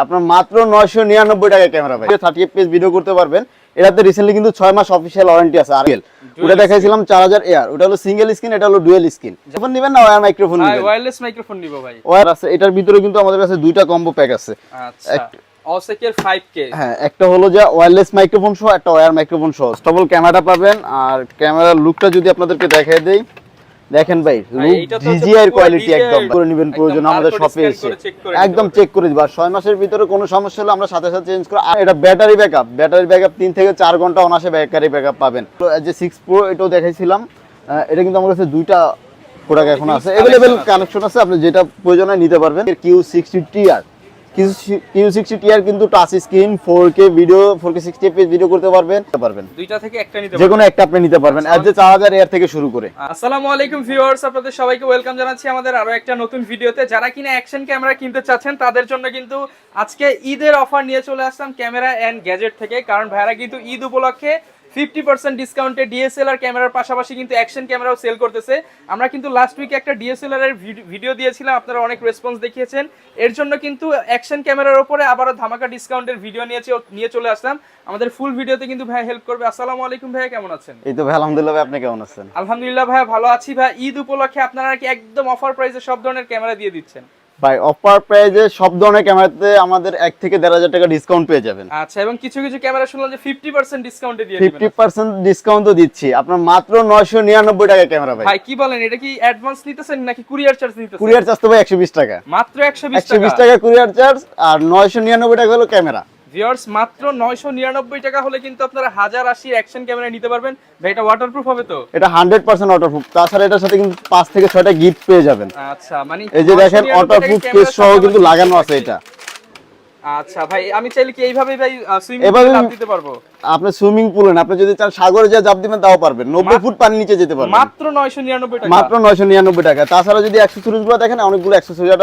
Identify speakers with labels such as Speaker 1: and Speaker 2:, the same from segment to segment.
Speaker 1: আপনার মাত্র নয়শো নিরানব্বই টাকা ক্যামেরা ভাই। থার্টি এফপিএস ভিডিও করতে পারবেন। এটাতে রিসেন্টলি কিন্তু ছয় মাস অফিসিয়াল ওয়ারেন্টি আছে আর ওটা দেখাইছিলাম চার হাজার এয়ার ওটা হলো সিঙ্গেল স্ক্রিন এটা হলো ডুয়েল স্ক্রিন ফোন নেবেন না ওয়ার মাইক্রোফোন
Speaker 2: ওয়্যারলেস মাইক্রোফোন নিব ভাই।
Speaker 1: ওয়ার আছে এটার ভিতরে কিন্তু আমাদের কাছে দুইটা কম্বো প্যাক আছে।
Speaker 2: আচ্ছা।
Speaker 1: এক-
Speaker 2: অসেকের 5K
Speaker 1: হ্যাঁ একটা হলো যে ওয়্যারলেস মাইক্রোফোন সহ একটা ওয়্যার মাইক্রোফোন সহ। স্টেবল ক্যামেরা পাবেন আর ক্যামেরার লুকটা যদি আপনাদেরকে দেখাই দেই। দেখেন ভাই জিজিআর কোয়ালিটি একদম। করে নেবেন প্রয়োজন আমাদের শপে এসে। একদম চেক করে দিবা। ছয় মাসের ভিতরে কোনো সমস্যা হলে আমরা সাথে সাথে চেঞ্জ করে। আর এটা ব্যাটারি ব্যাকআপ ব্যাটারি ব্যাকআপ তিন থেকে চার ঘণ্টা অনাসে ব্যাটারি ব্যাকআপ পাবেন। তো যে সিক্স প্রো এটাও দেখাইছিলাম। এটা কিন্তু আমার কাছে দুইটা প্রোডাক্ট এখন আছে। অ্যাভেলেবেল কানেকশন আছে? আপনি যেটা প্রয়োজন হয় নিতে পারবেন। Q sixty TR Q sixty TR কিন্তু touch screen four K video four K sixty FPS video করতে পারবেন। পারবেন।
Speaker 2: দুইটা থেকে একটা নিতে
Speaker 1: যে কোনো একটা আপনি নিতে পারবেন। এর চার হাজার এয়ার থেকে শুরু করে।
Speaker 2: আসসালামু আলাইকুম ভিউয়ার্স আপনাদের সবাইকে ওয়েলকাম জানাচ্ছি আমাদের আরও একটা নতুন ভিডিওতে যারা কিনা অ্যাকশন ক্যামেরা কিনতে চাচ্ছেন তাদের জন্য কিন্তু আজকে ঈদের অফার নিয়ে চলে আসলাম ক্যামেরা এন্ড গ্যাজেট থেকে। কারণ ভাইরা কিন্তু ঈদ উপলক্ষে ফিফটি পার্সেন্ট ডিসকাউন্টে ডিএসএলআর ক্যামেরার পাশাপাশি কিন্তু অ্যাকশন ক্যামেরাও সেল করতেছে। আমরা কিন্তু লাস্ট উইকে একটা ডিএসএলআর এর ভিডিও দিয়েছিলাম আপনারা অনেক রেসপন্স দেখিয়েছেন। এর জন্য কিন্তু অ্যাকশন ক্যামেরার উপরে আবারও ধামাকা ডিসকাউন্টের ভিডিও নিয়ে নিয়ে চলে আসলাম। আমাদের ফুল ভিডিওতে কিন্তু ভাই হেল্প করবে। আসসালামু আলাইকুম ভাইয়া কেমন আছেন?
Speaker 1: এই তো ভাই আলহামদুলিল্লাহ ভাই, আপনি কেমন আছেন?
Speaker 2: আলহামদুলিল্লাহ ভাই ভালো আছি ভাই ঈদ উপলক্ষে আপনারা কি একদম অফার প্রাইসে সব ধরনের ক্যামেরা দিয়ে দিচ্ছেন?
Speaker 1: ভাই অফার প্রাইজে সব ধরনের ক্যামেরাতে আমাদের এক থেকে দেড় হাজার টাকা ডিসকাউন্ট পেয়ে যাবেন।
Speaker 2: আচ্ছা এবং কিছু কিছু ক্যামেরা শুনলাম যে ফিফটি পার্সেন্ট ডিসকাউন্টে দিয়ে
Speaker 1: ফিফটি পার্সেন্ট ডিসকাউন্ট তো দিচ্ছি। আপনার মাত্র নয়শো নিরানব্বই টাকা ক্যামেরা ভাই।
Speaker 2: ভাই কি বলেন এটা কি অ্যাডভান্স নিতেছেন নাকি কুরিয়ার চার্জ নিতেছেন?
Speaker 1: কুরিয়ার চার্জ তো ভাই একশো বিশ টাকা।
Speaker 2: মাত্র একশো বিশ টাকা?
Speaker 1: কুরিয়ার চার্জ আর নয়শো নিরানব্বই টাকা হলো ক্যামেরা
Speaker 2: ভিউয়ার্স মাত্র নয়শো নিরানব্বই টাকা হলে কিন্তু আপনারা হাজার আশি অ্যাকশন ক্যামেরা নিতে পারবেন। ভাই এটা ওয়াটারপ্রুফ হবে তো?
Speaker 1: এটা হান্ড্রেড পার্সেন্ট ওয়াটারপ্রুফ তাছাড়া এটার সাথে কিন্তু 5 থেকে 6টা গিফট পেয়ে যাবেন।
Speaker 2: আচ্ছা মানে
Speaker 1: এই যে দেখেন ওয়াটারপ্রুফ কেস সহ কিন্তু লাগানো আছে এটা।
Speaker 2: আচ্ছা ভাই আমি চাইলে কি এইভাবে ভাই সুইমিং দিতে পারব?
Speaker 1: আপনি সুইমিং পুলে না আপনি যদি চান সাগরে যা জাপ দিবেন তাও পারবেন। নব্বই
Speaker 2: মা-
Speaker 1: ফুট পানি নিচে যেতে পারবেন।
Speaker 2: মাত্র নয়শো নিরানব্বই টাকা।
Speaker 1: মাত্র নয়শো নিরানব্বই টাকা। তাছাড়া যদি গুলো দেখেন অনেকগুলো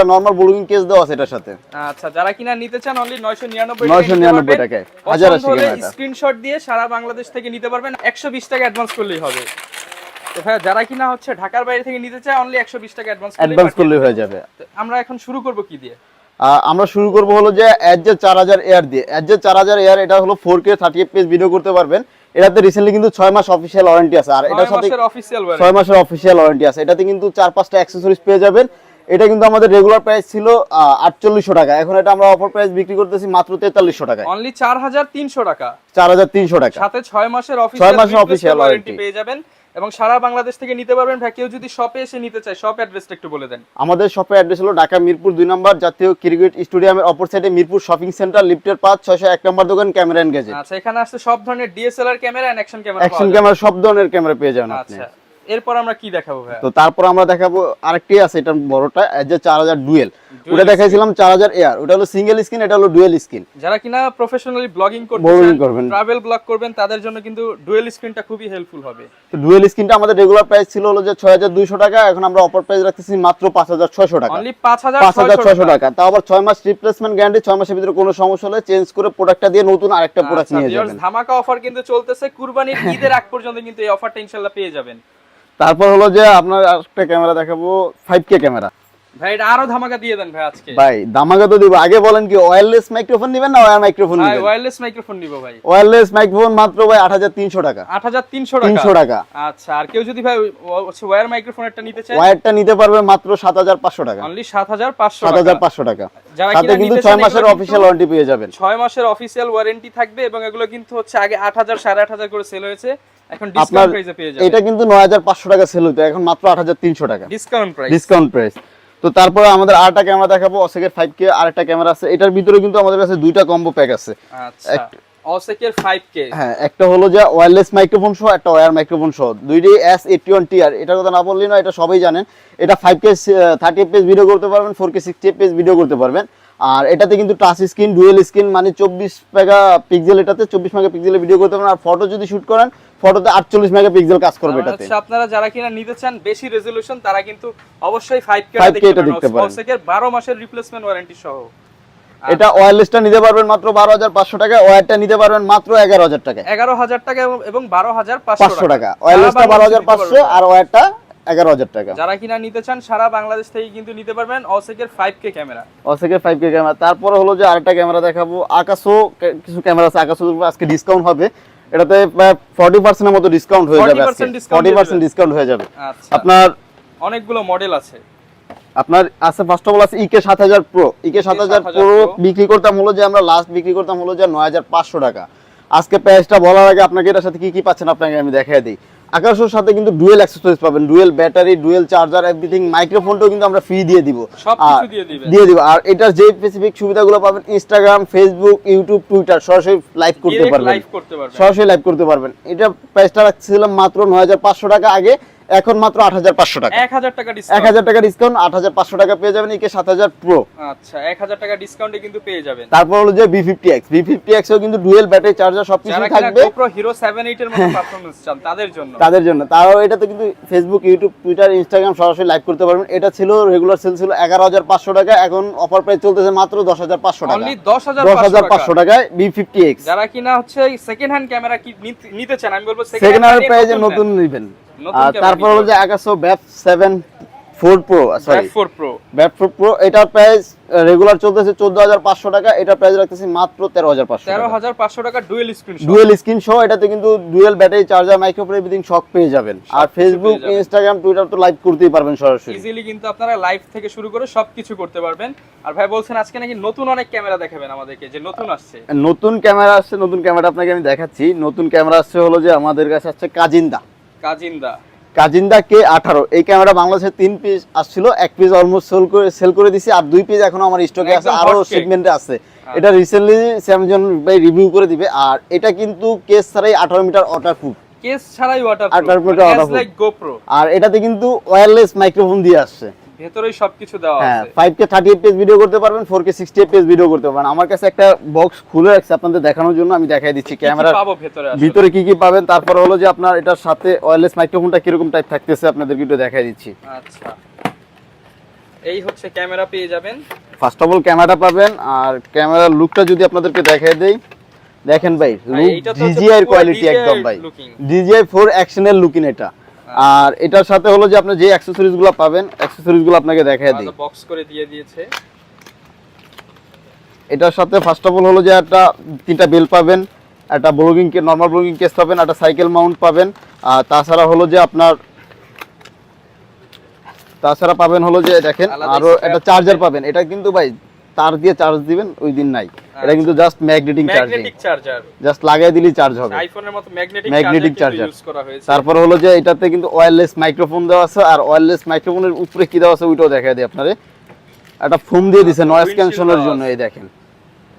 Speaker 1: নর্মাল কেস দেওয়া আছে এটার সাথে।
Speaker 2: আচ্ছা যারা কিনা নিতে চান অনলি 999
Speaker 1: 999 টাকায়। হাজার আশি।
Speaker 2: স্ক্রিনশট দিয়ে সারা বাংলাদেশ থেকে নিতে পারবেন। 120 টাকা অ্যাডভান্স করলেই হবে। যারা কিনা হচ্ছে ঢাকার বাইরে থেকে নিতে চায় অনলি 120 টাকা অ্যাডভান্স
Speaker 1: অ্যাডভান্স করলে হয়ে যাবে।
Speaker 2: আমরা এখন শুরু করব কি দিয়ে?
Speaker 1: আমরা শুরু করব হলো যে অ্যাডজে চার হাজার এয়ার দিয়ে। অ্যাডজে চার হাজার এয়ার এটা হলো four K thirty FPS video করতে পারবেন। এটাতে রিসেন্টলি কিন্তু ছয় মাস অফিসিয়াল ওয়ারেন্টি আছে। আর এটার সাথে ছয় মাসের অফিসিয়াল ওয়ারেন্টি আছে। এটাতে কিন্তু চার পাঁচটা অ্যাক্সেসরিজ পেয়ে যাবেন। এটা কিন্তু আমাদের রেগুলার প্রাইস ছিল আটচল্লিশশো টাকা। এখন এটা আমরা অফার প্রাইস বিক্রি করতেছি মাত্র তেতাল্লিশশো টাকায়।
Speaker 2: অনলি 4300 টাকা।
Speaker 1: চার হাজার তিনশো টাকা।
Speaker 2: সাথে 6 মাসের
Speaker 1: ছয় মাসের অফিসিয়াল
Speaker 2: ওয়ারেন্টি পেয়ে যাবেন। এবং সারা বাংলাদেশ থেকে নিতে পারবেন ভাই। কেউ যদি শপে এসে নিতে চায় শপ অ্যাড্রেসটা একটু বলে দেন।
Speaker 1: আমাদের শপের অ্যাড্রেস হলো ঢাকা মিরপুর দুই নম্বর জাতীয় ক্রিকেট স্টেডিয়ামের অপর সাইডে মিরপুর শপিং সেন্টার লিফটের পাঁচ ছয়শো এক নম্বর দোকান ক্যামেরা এন্ড
Speaker 2: আচ্ছা এখানে আসছে সব ধরনের DSLR camera and action camera
Speaker 1: action camera সব ধরনের ক্যামেরা পেয়ে যাবেন আপনি।
Speaker 2: আচ্ছা এরপর আমরা কি দেখাবো
Speaker 1: তো তারপর আমরা দেখাবো আরেকটি আছে এটা বড়টা যে ডুয়েল। ওটা দেখাইছিলাম চার হাজার এয়ার। ওটা হলো সিঙ্গেল স্ক্রিন এটা হলো ডুয়েল স্ক্রিন
Speaker 2: যারা কিনা প্রফেশনালি ব্লগিং
Speaker 1: করবেন।
Speaker 2: ট্রাভেল ব্লগ করবেন তাদের জন্য কিন্তু ডুয়েল স্ক্রিনটা খুবই হেল্পফুল হবে।
Speaker 1: তো ডুয়েল স্ক্রিনটা আমাদের রেগুলার প্রাইস ছিল হলো যে ছয় হাজার দুইশো টাকা এখন আমরা অফার প্রাইস রাখতেছি মাত্র পাঁচ হাজার ছয়শো টাকা।
Speaker 2: অনলি পাঁচ হাজার
Speaker 1: পাঁচ হাজার ছয়শো টাকা। তাও আবার ছয় মাস রিপ্লেসমেন্ট গ্যারান্টি ছয় মাসের ভিতরে কোনো সমস্যা হলে চেঞ্জ করে প্রোডাক্টটা দিয়ে নতুন আরেকটা প্রোডাক্ট
Speaker 2: আচ্ছা,
Speaker 1: নিয়ে যাবেন।
Speaker 2: ধামাকা অফার কিন্তু চলতেছে। কুরবানির ঈদের আগ পর্যন্ত কিন্তু এই অফারটা ইনশাল্লাহ পেয়ে যাবেন।
Speaker 1: তারপর হলো যে আপনার একটা ক্যামেরা দেখাবো ফাইভ কে ক্যামেরা।
Speaker 2: ভাই এটা আরও ধামাকা দিয়ে দেন ভাই আজকে।
Speaker 1: ভাই দামাগা তো দিব। আগে বলেন কি ওয়্যারলেস মাইক্রোফোন নেবেন না ওয়্যার মাইক্রোফোন
Speaker 2: ভাই ওয়্যারলেস মাইক্রোফোন নিব ভাই।
Speaker 1: ওয়্যারলেস মাইক্রোফোন মাত্র ভাই আট হাজার তিনশো টাকা।
Speaker 2: আট হাজার তিনশো টাকা?
Speaker 1: তিনশো টাকা।
Speaker 2: আচ্ছা আর কেউ যদি ভাই ওয়্যার মাইক্রোফোনটা নিতে চায়?
Speaker 1: ওয়্যারটা নিতে পারবে মাত্র সাত হাজার পাঁচশো টাকা।
Speaker 2: অনলি সাত হাজার পাঁচশো
Speaker 1: সাত হাজার পাঁচশো টাকা।
Speaker 2: যারা
Speaker 1: সাথে কিন্তু
Speaker 2: নিতে
Speaker 1: ছয়
Speaker 2: চান
Speaker 1: মাসের
Speaker 2: এগুলো
Speaker 1: অফিসিয়াল ওয়ারেন্টি পেয়ে যাবেন।
Speaker 2: ছয় মাসের অফিসিয়াল ওয়ারেন্টি থাকবে এবং এগুলো কিন্তু হচ্ছে আগে আট হাজার সাড়ে আট হাজার করে সেল হয়েছে। এখন ডিসকাউন্ট প্রাইসে পেয়ে যাবেন।
Speaker 1: এটা কিন্তু নয় হাজার পাঁচশো টাকা সেল হতো এখন মাত্র আট হাজার তিনশো টাকা।
Speaker 2: ডিসকাউন্ট প্রাইস
Speaker 1: ডিসকাউন্ট প্রাইস তো তারপরে আমাদের আরেকটা ক্যামেরা দেখাবো অসেকের ফাইভ কে আরেকটা ক্যামেরা আছে। এটার ভিতরে কিন্তু আমাদের কাছে দুইটা কম্বো প্যাক আছে।
Speaker 2: আচ্ছা অসেকের 5K
Speaker 1: হ্যাঁ একটা হলো যে ওয়্যারলেস মাইক্রোফোন সহ একটা ওয়্যার মাইক্রোফোন সহ। দুইটাই টিআর এটার কথা না না এটা সবাই জানেন। এটা five K thirty FPS video করতে পারবেন four K sixty FPS video করতে পারবেন। আর এটাতে কিন্তু টাচ স্ক্রিন ডুয়েল স্ক্রিন মানে চব্বিশ মেগা পিক্সেল এটাতে চব্বিশ মেগা পিক্সেলে ভিডিও করতে পারবেন আর ফটো যদি শুট করেন ফটোতে আটচল্লিশ মেগা পিক্সেল কাজ করবে
Speaker 2: মানে
Speaker 1: এটাতে।
Speaker 2: আপনারা যারা কিনা নিতে চান বেশি রেজোলিউশন তারা কিন্তু অবশ্যই 5K
Speaker 1: 5K টা দেখতে পারেন।
Speaker 2: 12 মাসের রিপ্লেসমেন্ট ওয়ারেন্টি সহ।
Speaker 1: এটা ওয়্যারলেসটা নিতে পারবেন মাত্র বারো হাজার পাঁচশো টাকা ওয়্যারটা নিতে পারবেন মাত্র এগারো হাজার টাকা
Speaker 2: এগারো হাজার টাকা এবং- বারো হাজার
Speaker 1: পাঁচশো টাকা। ওয়্যারলেসটা বারো হাজার পাঁচশো। আর ওয়্যারটা এগারো হাজার টাকা।
Speaker 2: যারা কিনা নিতে চান সারা বাংলাদেশ থেকে কিন্তু নিতে পারবেন অসেকের ফাইভ কে ক্যামেরা।
Speaker 1: অসেকের ফাইভ কে ক্যামেরা। তারপরে হলো যে আরেকটা ক্যামেরা দেখাবো। আকাশও কিছু ক্যামেরা আছে। আকাশও আজকে ডিসকাউন্ট হবে। এটাতে ফর্টি পার্সেন্টের মতো ডিসকাউন্ট হয়ে যাবে ফর্টি পার্সেন্ট ডিসকাউন্ট হয়ে যাবে।
Speaker 2: আচ্ছা।
Speaker 1: আপনার
Speaker 2: অনেকগুলো মডেল আছে।
Speaker 1: আপনার আছে ফার্স্ট অফ অল আছে ইকে সাত হাজার প্রো ইকে সাত হাজার প্রো বিক্রি করতাম হলো যে আমরা লাস্ট বিক্রি করতাম হলো যে নয় হাজার পাঁচশো টাকা। আজকে প্রাইসটা বলার আগে আপনাকে এটার সাথে কি কি পাচ্ছেন আপনাকে আমি দেখাই দিই। আকাশের সাথে কিন্তু ডুয়েল অ্যাক্সেসরিজ পাবেন dual battery dual charger everything মাইক্রোফোনটাও কিন্তু আমরা ফ্রি দিয়ে দিব। আর
Speaker 2: দিয়ে।
Speaker 1: দিব। আর এটার যে স্পেসিফিক সুবিধাগুলো পাবেন ইনস্টাগ্রাম ফেসবুক ইউটিউব টুইটার সরাসরি লাইভ করতে পারবেন।
Speaker 2: লাইভ করতে পারবেন।
Speaker 1: সরাসরি লাইভ করতে পারবেন। এটা প্রাইসটা রাখছিলাম মাত্র নয় হাজার পাঁচশো টাকা আগে। এখন মাত্র আট হাজার পাঁচশো টাকা।
Speaker 2: এক হাজার টাকা
Speaker 1: এক
Speaker 2: ডিসকাউন্ট
Speaker 1: হাজার টাকা ডিসকাউন্ট আট হাজার পাঁচশো টাকা পেয়ে যাবেন একে সাত হাজার প্রো
Speaker 2: আচ্ছা এক হাজার টাকা ডিসকাউন্টে কিন্তু পেয়ে যাবেন।
Speaker 1: তারপর হলো যে B fifty X B fifty এক্সও কিন্তু ডুয়েল ব্যাটারি চার্জার সবকিছু থাকবে।
Speaker 2: GoPro Hero 7 এর মতো পারফরম্যান্স চান তাদের জন্য।
Speaker 1: তাদের জন্য। তারাও এটাতে কিন্তু ফেসবুক ইউটিউব টুইটার ইনস্টাগ্রাম সরাসরি লাইভ করতে পারবেন। এটা ছিল রেগুলার সেল ছিল এগারো হাজার পাঁচশো টাকা এখন অফার প্রাইস চলতেছে মাত্র দশ হাজার পাঁচশো টাকা।
Speaker 2: দশ হাজার
Speaker 1: পাঁচশো টাকায় বি ফিফটি এক্স
Speaker 2: যারা কিনা হচ্ছে সেকেন্ড হ্যান্ড ক্যামেরা কি নিতে- চান আমি বলব
Speaker 1: সেকেন্ড হ্যান্ড প্রাইজে নতুন নিবেন। তারপর হলো যে Akaso Brave seven four pro sorry
Speaker 2: four pro
Speaker 1: Brave four pro এটার প্রাইস রেগুলার চলতেছে চোদ্দ হাজার পাঁচশো টাকা এটার প্রাইস রাখতেছি মাত্র তেরো হাজার পাঁচশো
Speaker 2: তেরো হাজার পাঁচশো টাকা ডুয়েল স্ক্রিন
Speaker 1: ডুয়েল স্ক্রিন সহ এটাতে কিন্তু dual battery charger microphone everything সব পেয়ে যাবেন। আর ফেসবুক ইনস্টাগ্রাম টুইটার তো লাইভ করতেই পারবেন সরাসরি।
Speaker 2: ইজিলি কিন্তু আপনারা লাইভ থেকে শুরু করে সবকিছু করতে পারবেন। আর ভাই বলছেন আজকে নাকি নতুন অনেক ক্যামেরা দেখাবেন আমাদেরকে যে নতুন আসছে।
Speaker 1: নতুন ক্যামেরা আসছে নতুন ক্যামেরা আপনাকে আমি দেখাচ্ছি। নতুন ক্যামেরা আসছে হলো যে আমাদের কাছে আসছে কাজিন্দা।
Speaker 2: কাজিন্দা।
Speaker 1: কাজিন্দা কে আঠারো? এই ক্যামেরা বাংলাদেশে তিন পিস আসছিল এক পিস অলমোস্ট সেল করে সেল করে দিছি আর দুই পিস এখনও আমার স্টকে আছে আরও
Speaker 2: hot
Speaker 1: আছে।
Speaker 2: আচ্ছা।
Speaker 1: এটা রিসেন্টলি স্যামজন ভাই রিভিউ করে দিবে আর এটা কিন্তু কেস ছাড়াই আঠারো মিটার ওয়াটার প্রুফ
Speaker 2: কেস ছাড়াই water
Speaker 1: Waterproof, waterproof।
Speaker 2: Like GoPro
Speaker 1: আর এটাতে কিন্তু ওয়্যারলেস মাইক্রোফোন দিয়ে আসছে।
Speaker 2: ভেতরেই সবকিছু দেওয়া
Speaker 1: হ্যাঁ
Speaker 2: আছে।
Speaker 1: Five K thirty FPS video করতে পারবেন four K sixty FPS video করতে পারবেন। আমার কাছে একটা বক্স খুলে রাখছে আপনাদের দেখানোর জন্য আমি দেখাই দিচ্ছি ক্যামেরা
Speaker 2: ভেতরে
Speaker 1: কি কি পাবেন? তারপর হলো যে আপনার এটার সাথে ওয়্যারলেস মাইক্রোফোনটা কীরকম টাইপ থাকতেছে আপনাদেরকে একটু দেখাই দিচ্ছি।
Speaker 2: আচ্ছা। এই হচ্ছে ক্যামেরা পেয়ে যাবেন।
Speaker 1: ফার্স্ট অফ অল ক্যামেরা পাবেন আর ক্যামেরার লুকটা যদি আপনাদেরকে দেখাই দেই দেখেন ভাই লুক ডিজিআই
Speaker 2: পুরো
Speaker 1: কোয়ালিটি একদম ভাই। ডিজিআই ফোর অ্যাকশনের লুকিং এটা। আর এটার সাথে হলো যে আপনি যে অ্যাক্সেসরিজগুলো পাবেন অ্যাক্সেসরিজগুলো আপনাকে দেখাই দিই।
Speaker 2: বক্স করে দিয়ে দিয়েছে।
Speaker 1: এটার সাথে ফার্স্ট অফ অল হলো যে একটা তিনটা বেল পাবেন একটা ব্লগিং কে নর্মাল ব্লগিং কেস পাবেন একটা সাইকেল মাউন্ট পাবেন আর তাছাড়া হলো যে আপনার তাছাড়া পাবেন হলো যে দেখেন
Speaker 2: আরও
Speaker 1: একটা চার্জার পাবেন। এটা কিন্তু ভাই তার দিয়ে চার্জ দিবেন ওই দিন নাই। এটা কিন্তু just magnetic charging
Speaker 2: magnetic charger
Speaker 1: just লাগাই দিলেই চার্জ হবে।
Speaker 2: আইফোনের মতো ম্যাগনেটিক
Speaker 1: Magnetic
Speaker 2: চার্জার ইউজ করা হয়েছে।
Speaker 1: তারপর হলো যে এটাতে কিন্তু ওয়্যারলেস মাইক্রোফোন দেওয়া আছে আর ওয়্যারলেস মাইক্রোফোনের উপরে কি দেওয়া আছে ওইটাও দেখাই দিই আপনারে। একটা ফোম দিয়ে দিছে নয়েজ ক্যান্সেলের জন্য এই দেখেন।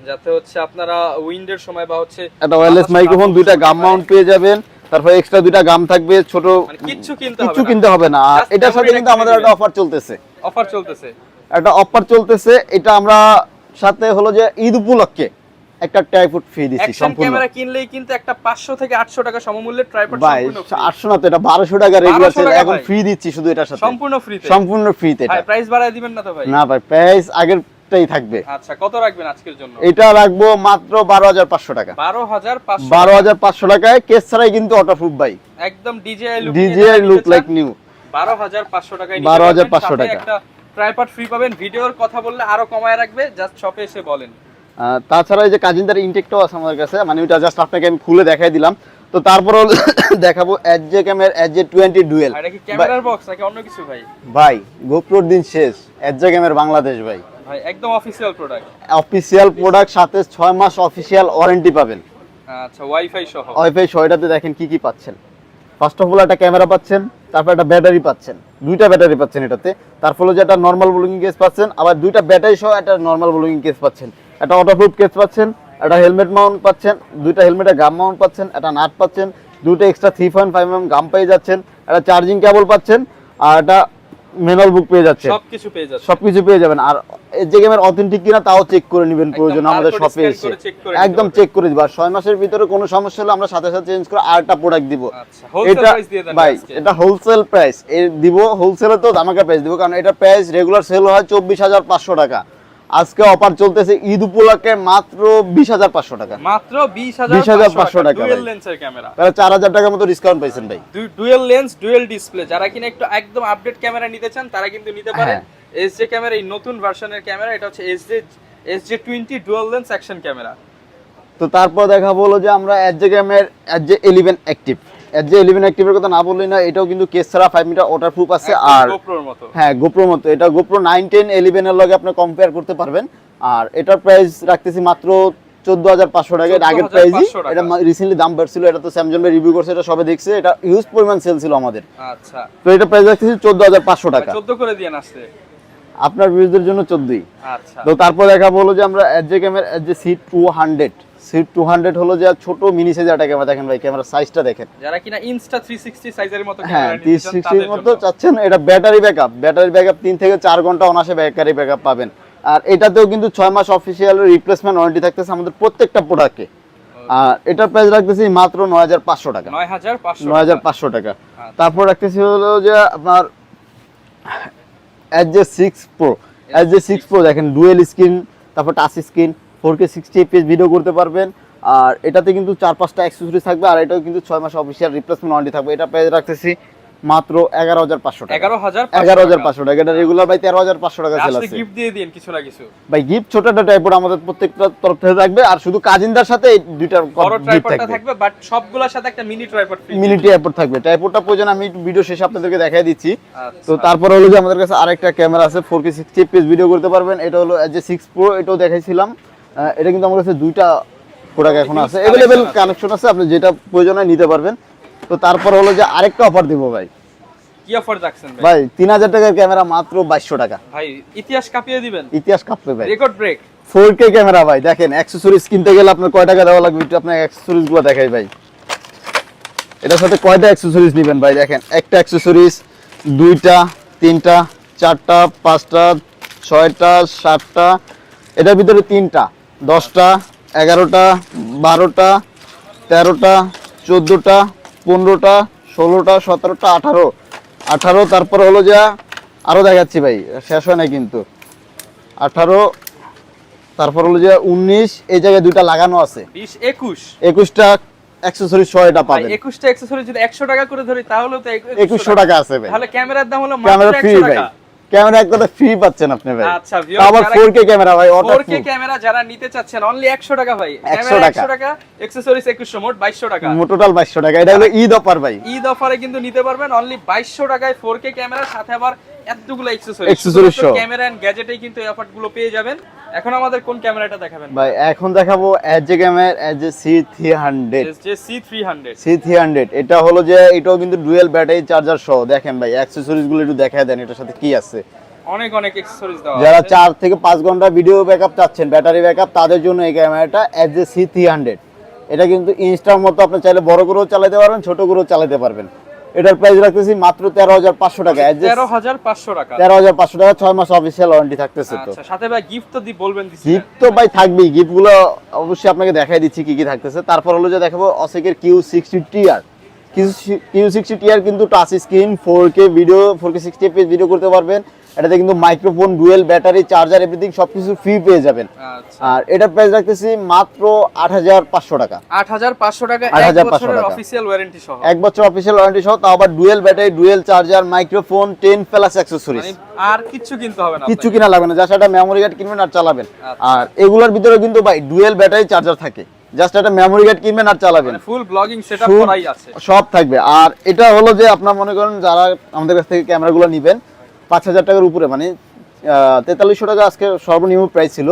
Speaker 2: যাতে হচ্ছে আপনারা উইন্ডের সময় বা হচ্ছে
Speaker 1: একটা ওয়্যারলেস মাইক্রোফোন দুইটা গাম মাউন্ট পেয়ে যাবেন তারপর এক্সট্রা দুইটা গাম থাকবে ছোট
Speaker 2: মানে কিচ্ছু কিনতে হবে
Speaker 1: না। আর এটার সাথে কিন্তু আমাদের একটা অফার চলতেছে।
Speaker 2: অফার চলতেছে।
Speaker 1: একটা অফার চলতেছে এটা আমরা সাথে হলো যে ঈদ উপলক্ষে একটা ট্রাইপড ফ্রি দিচ্ছি সম্পূর্ণ।
Speaker 2: ক্যামেরা কিনলেই কিন্তু একটা 500 থেকে 800 টাকা সমমূল্যের ট্রাইপড
Speaker 1: ভাই
Speaker 2: সম্পূর্ণ free।
Speaker 1: আটশো না তো এটা বারোশো টাকা রেগুলার
Speaker 2: 1200 টাকা
Speaker 1: এখন ফ্রি দিচ্ছি শুধু এটার সাথে।
Speaker 2: সম্পূর্ণ ফ্রিতে
Speaker 1: সম্পূর্ণ ফ্রিতে এটা।
Speaker 2: ভাই প্রাইস বাড়ায় দিবেন না তো ভাই।
Speaker 1: না ভাই প্রাইস আগেরটাই থাকবে।
Speaker 2: আচ্ছা কত রাখবেন আজকের জন্য?
Speaker 1: এটা রাখব মাত্র বারো হাজার পাঁচশো টাকা।
Speaker 2: 12500
Speaker 1: বারো হাজার পাঁচশো টাকায় কেস ছাড়াই কিন্তু অটো প্রুফ ভাই।
Speaker 2: একদম DJI look
Speaker 1: DJI look like new
Speaker 2: 12500 টাকায়
Speaker 1: 12,500 টাকা।
Speaker 2: ট্রাইপড ফ্রি পাবেন ভিডিওর কথা বললে আরও কমায় রাখবে জাস্ট শপে এসে বলেন।
Speaker 1: তাছাড়া এই যে কাজিনদার ইনটেকটাও আছে আমাদের কাছে মানে ওটা জাস্ট আপনাকে আমি খুলে দেখাই দিলাম। তো তারপর দেখাবো S J camera S J twenty dual
Speaker 2: এটা কি ক্যামেরার বক্স নাকি অন্য কিছু ভাই?
Speaker 1: ভাই গোপ্রোর দিন শেষ এজ জে ক্যামের বাংলাদেশ ভাই।
Speaker 2: ভাই একদম অফিসিয়াল প্রোডাক্ট
Speaker 1: অফিসিয়াল প্রোডাক্ট সাথে ছয় মাস অফিসিয়াল ওয়ারেন্টি পাবেন।
Speaker 2: আচ্ছা ওয়াইফাই সহ।
Speaker 1: ওয়াইফাই ছয়টাতে দেখেন কি কি পাচ্ছেন। ফার্স্ট অফ অল একটা ক্যামেরা পাচ্ছেন, তারপর একটা ব্যাটারি পাচ্ছেন। দুইটা ব্যাটারি পাচ্ছেন এটাতে। তার ফলে যে একটা নর্মাল ব্লগিং কেস পাচ্ছেন, আবার দুইটা ব্যাটারি সহ একটা নর্মাল ব্লগিং কেস পাচ্ছেন। একটা অটোপ্রুফ কেস পাচ্ছেন, একটা হেলমেট মাউন্ট পাচ্ছেন, দুইটা হেলমেটের গাম মাউন্ট পাচ্ছেন, একটা নাট পাচ্ছেন দুটো extra three point five M gum পেয়ে যাচ্ছেন, একটা চার্জিং কেবল পাচ্ছেন, আর একটা ম্যানুয়াল বুক পেয়ে যাচ্ছে
Speaker 2: সবকিছু পেয়ে যাচ্ছে
Speaker 1: সবকিছু পেয়ে যাবেন। আর এই যে গেমের অথেন্টিক কিনা তাও চেক করে নেবেন প্রয়োজন আমাদের শপে এসে। একদম চেক করে দিব। আর ছয় মাসের ভিতরে কোনো সমস্যা হলে আমরা সাথে সাথে চেঞ্জ করে আরেকটা প্রোডাক্ট দিব।
Speaker 2: আচ্ছা হোলসেল
Speaker 1: এটা
Speaker 2: প্রাইস দিয়ে দেন
Speaker 1: ভাই এটা হোলসেল প্রাইস এর দিব হোলসেলে তো দামাকা প্রাইস দিব কারণ এটা প্রাইস রেগুলার সেল হয় চব্বিশ হাজার পাঁচশো টাকা। আজকে অফার চলতেছে ঈদ উপলক্ষে মাত্র বিশ হাজার পাঁচশো টাকা।
Speaker 2: মাত্র বিশ হাজার
Speaker 1: 20,500 টাকা
Speaker 2: ডুয়েল লেন্সের ক্যামেরা
Speaker 1: তাহলে চার হাজার টাকার মতো ডিসকাউন্ট পাইছেন ভাই।
Speaker 2: ডুয়েল লেন্স ডুয়েল ডিসপ্লে যারা কিনা একটু একদম আপডেট ক্যামেরা নিতে চান তারা কিন্তু নিতে
Speaker 1: পারে।
Speaker 2: এস জে ক্যামেরা এই নতুন ভার্সনের ক্যামেরা এটা হচ্ছে S J S J twenty dual lens action camera
Speaker 1: তো তারপর দেখা বলো যে আমরা গেমের এর যে ইলেভেন অ্যাক্টিভ যে ইলেভেন অ্যাক্টিভের কথা না বললেই না এটাও কিন্তু কেস ছাড়া ফাইভ মিটার ওয়াটার প্রুফ আছে আর হ্যাঁ গোপ্রো মতো। এটা গোপ্রো নাইন টেন ইলেভেনের লগে আপনি কম্পেয়ার করতে পারবেন। আর এটার প্রাইস রাখতেছি মাত্র চোদ্দ হাজার পাঁচশো টাকা। এটা আগের প্রাইসই এটা রিসেন্টলি দাম বাড়ছিল। এটা তো স্যামসং রিভিউ করছে এটা সবে দেখছে। এটা ইউজ পরিমাণ সেল ছিল আমাদের।
Speaker 2: আচ্ছা।
Speaker 1: তো এটা প্রাইস রাখতেছি চোদ্দ হাজার পাঁচশো টাকা।
Speaker 2: চোদ্দ করে দিয়ে আসছে
Speaker 1: আপনার ভিউজদের জন্য চোদ্দই।
Speaker 2: আচ্ছা।
Speaker 1: তো তারপর দেখা বলো যে আমরা এর যে ক্যামেরা এর যে C two hundred C two hundred হলো যে ছোট মিনি একটা ক্যামেরা দেখেন ভাই ক্যামেরা সাইজটা দেখেন।
Speaker 2: যারা কিনা ইনস্টা থ্রি সিক্সটি সাইজের মতো ক্যামেরা নিতে চান তাদের
Speaker 1: মতো চাচ্ছেন এটা ব্যাটারি ব্যাকআপ ব্যাটারি ব্যাকআপ তিন থেকে চার ঘণ্টা অনাসে ব্যাটারি ব্যাকআপ পাবেন। আর এটাতেও কিন্তু ছয় মাস অফিসিয়াল রিপ্লেসমেন্ট ওয়ারেন্টি থাকতেছে আমাদের প্রত্যেকটা প্রোডাক্টে আর এটার প্রাইস রাখতেছি মাত্র নয় হাজার পাঁচশো টাকা।
Speaker 2: নয় হাজার পাঁচশো
Speaker 1: নয় হাজার পাঁচশো টাকা।
Speaker 2: আচ্ছা।
Speaker 1: তারপর রাখতেছি হলো যে আপনার S J six pro S J six pro দেখেন ডুয়েল স্ক্রিন তারপর touch screen four K sixty fps video করতে পারবেন। আর এটাতে কিন্তু চার পাঁচটা অ্যাক্সেসরিজ থাকবে আর এটাও কিন্তু ছয় মাস অফিসিয়াল রিপ্লেসমেন্ট ওয়ারেন্টি থাকবে। এটা প্রাইস রাখতেছি মাত্র এগারো হাজার পাঁচশো টাকা।
Speaker 2: এগারো হাজার
Speaker 1: এগারো হাজার পাঁচশো টাকা। এটা রেগুলার ভাই তেরো হাজার পাঁচশো টাকা সেল আছে।
Speaker 2: গিফট দিয়ে দিন কিছু না কিছু।
Speaker 1: ভাই গিফট ছোট একটা টাইপের আমাদের প্রত্যেকটা তরফ থেকে থাকবে আর শুধু কাজিনদার সাথে এই দুইটা
Speaker 2: বড় ট্রাইপডটা
Speaker 1: থাকবে।
Speaker 2: বাট সবগুলোর সাথে একটা মিনি ট্রাইপড
Speaker 1: মিনি ট্রাইপড থাকবে। ট্রাইপডটা প্রয়োজন আমি ভিডিও শেষে আপনাদেরকে দেখাই দিচ্ছি।
Speaker 2: আচ্ছা।
Speaker 1: তো তারপর হলো যে আমাদের কাছে আরেকটা ক্যামেরা আছে four K sixty fps video করতে পারবেন। এটা হলো যে সিক্স প্রো এটাও দেখাইছিলাম। এটা কিন্তু আমার কাছে দুইটা প্রোডাক্ট এখন আছে। অ্যাভেলেবেল কানেকশন আছে আপনি যেটা প্রয়োজন হয় নিতে পারবেন। তো তারপর হলো যে আরেকটা অফার দিব ভাই।
Speaker 2: কি অফার রাখছেন ভাই?
Speaker 1: ভাই তিন হাজার টাকার ক্যামেরা মাত্র বাইশশো টাকা।
Speaker 2: ভাই ইতিহাস কাঁপিয়ে দিবেন।
Speaker 1: ইতিহাস কাঁপবে ভাই।
Speaker 2: Record break
Speaker 1: four K camera ভাই দেখেন অ্যাক্সেসরিজ কিনতে গেলে আপনার কয় টাকা দেওয়া লাগবে একটু আপনার অ্যাক্সেসরিজগুলো দেখাই ভাই। এটার সাথে কয়টা অ্যাক্সেসরিজ নেবেন ভাই দেখেন একটা অ্যাক্সেসরিজ দুইটা তিনটা চারটা পাঁচটা ছয়টা সাতটা এটার ভিতরে তিনটা। দশটা এগারোটা বারোটা তেরোটা চোদ্দোটা পনেরোটা ষোলোটা সতেরোটা আঠারো। আঠারো তারপর হলো যা আরও দেখাচ্ছি ভাই শেষ হয় না কিন্তু। আঠারো তারপর হলো যে উনিশ এই জায়গায় দুইটা লাগানো আছে।
Speaker 2: বিশ একুশ।
Speaker 1: একুশটা অ্যাক্সেসরি ছয়টা পাবেন।
Speaker 2: একুশটা অ্যাক্সেসরি যদি একশো টাকা করে ধরি তাহলে তো
Speaker 1: একুশশো টাকা আছে ভাই।
Speaker 2: তাহলে ক্যামেরার দাম হলো
Speaker 1: ক্যামেরা ফ্রি ভাই। ক্যামেরা এক কথা ফ্রি পাচ্ছেন আপনি ভাই।
Speaker 2: আচ্ছা,
Speaker 1: আবার
Speaker 2: যারা-
Speaker 1: কে ক্যামেরা ভাই ওটা
Speaker 2: 4K ক্যামেরা যারা নিতে চাচ্ছেন অনলি 100 টাকা ভাই।
Speaker 1: 100 টাকা।
Speaker 2: 100 টাকা অ্যাকসেসরিজ 2100 মোট 2200 টাকা।
Speaker 1: টোটাল বাইশশো টাকা। এটা হলো ঈদ অফার ভাই।
Speaker 2: ঈদ অফারে কিন্তু নিতে পারবেন অনলি 2200 টাকায় 4K ক্যামেরা সাথে আবার এতগুলো অ্যাকসেসরিজ
Speaker 1: অ্যাকসেসরিজ
Speaker 2: ক্যামেরা এন্ড গ্যাজেটে কিন্তু এই অফারগুলো পেয়ে যাবেন। এখন আমাদের কোন ক্যামেরাটা দেখাবেন?
Speaker 1: ভাই এখন দেখাবো S A camera S A C three hundred
Speaker 2: যে C300
Speaker 1: সি থ্রি হান্ড্রেড এটা হলো যে এটাও কিন্তু ডুয়েল ব্যাটারি চার্জার সহ। দেখেন ভাই অ্যাক্সেসরিজগুলো একটু দেখায় দেন এটার সাথে কি আছে।
Speaker 2: অনেক অনেক অ্যাকসেসরিজ দেওয়া
Speaker 1: যারা
Speaker 2: আছে।
Speaker 1: চার থেকে পাঁচ ঘণ্টা ভিডিও ব্যাকআপ চাচ্ছেন ব্যাটারি ব্যাকআপ তাদের জন্য এই ক্যামেরাটা S A C three hundred এটা কিন্তু ইনস্টার মতো আপনি চাইলে বড় করেও চালাতে পারবেন ছোট করেও চালাতে পারবেন। এটার প্রাইস রাখতেছি মাত্র তেরো হাজার পাঁচশো টাকা। তেরো হাজার
Speaker 2: 13500 টাকা।
Speaker 1: তেরো হাজার পাঁচশো টাকা ছয় মাস অফিসিয়াল ওয়ারেন্টি থাকতেছে তো।
Speaker 2: আচ্ছা সাথে ভাই গিফট তো দি বলবেন দিছি।
Speaker 1: গিফট তো ভাই থাকবেই। গিফটগুলো অবশ্যই আপনাকে দেখাই দিচ্ছি কি কি থাকতেছে। তারপর হলো যে দেখাবো অসেকের Q sixty TR Q sixty TR কিন্তু touch screen four K video four K sixty video করতে পারবেন। এটাতে কিন্তু microphone dual battery charger everything সবকিছু ফ্রি পেয়ে যাবেন।
Speaker 2: আচ্ছা।
Speaker 1: আর এটার প্রাইস রাখতেছি মাত্র আট হাজার পাঁচশো টাকা।
Speaker 2: 8500 টাকা এক
Speaker 1: 8500
Speaker 2: বছরের
Speaker 1: টাকা।
Speaker 2: অফিসিয়াল ওয়ারেন্টি সহ।
Speaker 1: এক বছর অফিসিয়াল ওয়ারেন্টি সহ তাও আবার dual battery dual charger microphone ten plus accessories
Speaker 2: আর কিচ্ছু কিনতে হবে না আপনাকে।
Speaker 1: কিনা লাগবে না জাস্ট একটা মেমোরি কার্ড কিনবেন আর চালাবেন।
Speaker 2: আচ্ছা।
Speaker 1: আর এগুলোর ভিতরে কিন্তু ভাই ডুয়েল ব্যাটারি চার্জার থাকে। জাস্ট একটা মেমোরি কার্ড কিনবেন আর চালাবেন।
Speaker 2: ফুল ব্লগিং সেটআপ করাই আছে।
Speaker 1: সব থাকবে। আর এটা হলো যে আপনার মনে করেন যারা আমাদের কাছ থেকে ক্যামেরাগুলো নেবেন পাঁচ হাজার টাকার উপরে মানে তেতাল্লিশশো টাকা আজকে সর্বনিম্ন প্রাইস ছিল।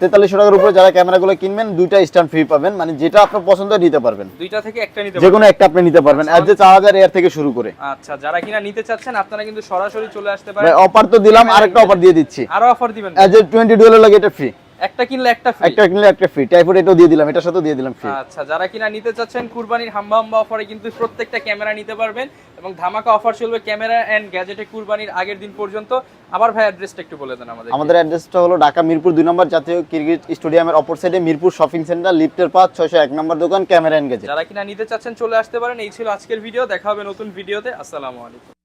Speaker 1: তেতাল্লিশশো টাকার উপরে যারা ক্যামেরাগুলো কিনবেন দুইটা স্ট্যান্ড ফ্রি পাবেন মানে যেটা আপনার পছন্দ নিতে পারবেন।
Speaker 2: দুইটা থেকে একটা নিতে
Speaker 1: যে কোনো একটা আপনি নিতে পারবেন
Speaker 2: আচ্ছা।
Speaker 1: আর যে চার হাজার এয়ার থেকে শুরু করে।
Speaker 2: আচ্ছা যারা কিনা নিতে চাচ্ছেন আপনারা কিন্তু সরাসরি চলে আসতে পারেন।
Speaker 1: অফার তো দিলাম আরেকটা অফার দিয়ে দিচ্ছি।
Speaker 2: আরও অফার দিবেন।
Speaker 1: অ্যাজ এ টোয়েন্টি ডুয়েলের লাগে এটা ফ্রি
Speaker 2: একটা কিনলে একটা ফ্রি
Speaker 1: একটা কিনলে একটা ফ্রি টাইপোড এটাও দিয়ে দিলাম এটার সাথেও দিয়ে দিলাম ফ্রি
Speaker 2: আচ্ছা যারা কিনা নিতে চাচ্ছেন কুরবানির হাম্বা হাম্বা অফারে কিন্তু প্রত্যেকটা ক্যামেরা নিতে পারবেন এবং ধামাকা অফার চলবে ক্যামেরা এন্ড গ্যাজেটে কুরবানির আগের দিন পর্যন্ত। আবার ভাই অ্যাড্রেসটা একটু বলে দেন আমাদের
Speaker 1: আমাদের অ্যাড্রেসটা হলো ঢাকা মিরপুর দুই নম্বর জাতীয় ক্রিকেট স্টেডিয়ামের অপর সাইডে মিরপুর শপিং সেন্টার লিফটের পাঁচ ছয়শো এক নম্বর দোকান ক্যামেরা এনগেজে
Speaker 2: যারা কিনা নিতে চাচ্ছেন চলে আসতে পারেন। এই ছিল আজকের ভিডিও দেখা হবে নতুন ভিডিওতে আসসালামু আলাইকুম।